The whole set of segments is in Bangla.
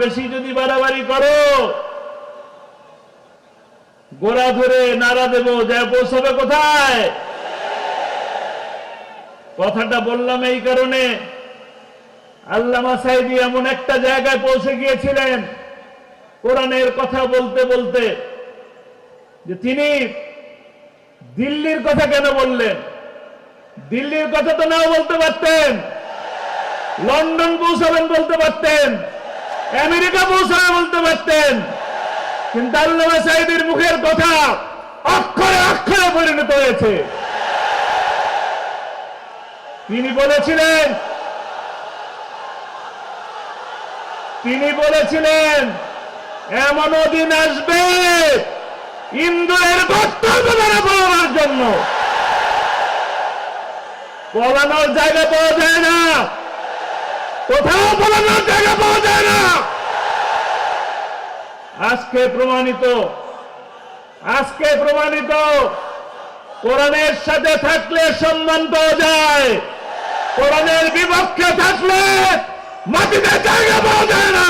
বেশি যদি বাড়াবাড়ি করো, গোড়া ধরে নাড়া দেব, যা পৌঁছাবে কোথায়? কথাটা বললাম এই কারণে। আল্লামা সাইদি এমন একটা জায়গায় পৌঁছে গিয়েছিলেন, কোরআনের কথা বলতে বলতে, যে তিনি দিল্লির কথা কেন বললেন? দিল্লির কথা তো নাও বলতে পারতেন। লন্ডন পৌঁছাবেন বলতে পারতেন। আমেরিকা পৌঁছাবে বলতে পারতেন। কিন্তু আল্লামা সাইদির মুখের কথা অক্ষরে অক্ষরে পরিণত হয়েছে। তিনি বলেছিলেন তিনি বলেছিলেন এমনও দিন আসবে ইন্দ্রের কর্তব্য দ্বারা জন্য। পলানোর জায়গা পাওয়া যায় না। কোথাও বলানোর জায়গা পাওয়া যায় না। আজকে প্রমাণিত আজকে প্রমাণিত, কোরআনের সাথে থাকলে সম্মান পাওয়া যায়, কোরআনের বিপক্ষে থাকলে মাটিতে জায়গা পাওয়া যায় না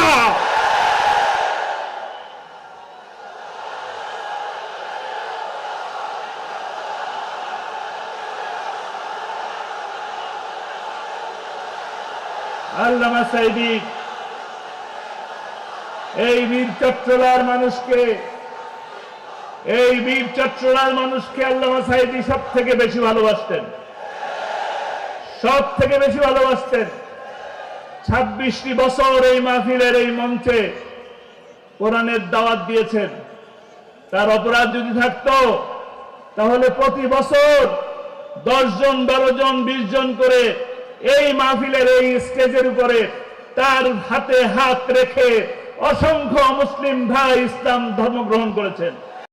আল্লামা সাইদি, এই বীর চট্টলার মানুষকে, এই বীর চট্টলার মানুষকে আল্লামা সাইদি সব থেকে বেশি ভালোবাসতেন। সব থেকে বেশি ভালোবাসতেন। ছাব্বিশটি বছর এই মাহফিলের এই মঞ্চে কোরআনের দাওয়াত দিয়েছেন। তার অপরাধ যদি থাকতো, তাহলে প্রতি বছর দশ জন বারো জন, বিশ জন করে এই মাহফিলের এই স্টেজের উপরে তার হাতে হাত রেখে অসংখ্য মুসলিম ভাই ইসলাম ধর্ম গ্রহণ করেছেন।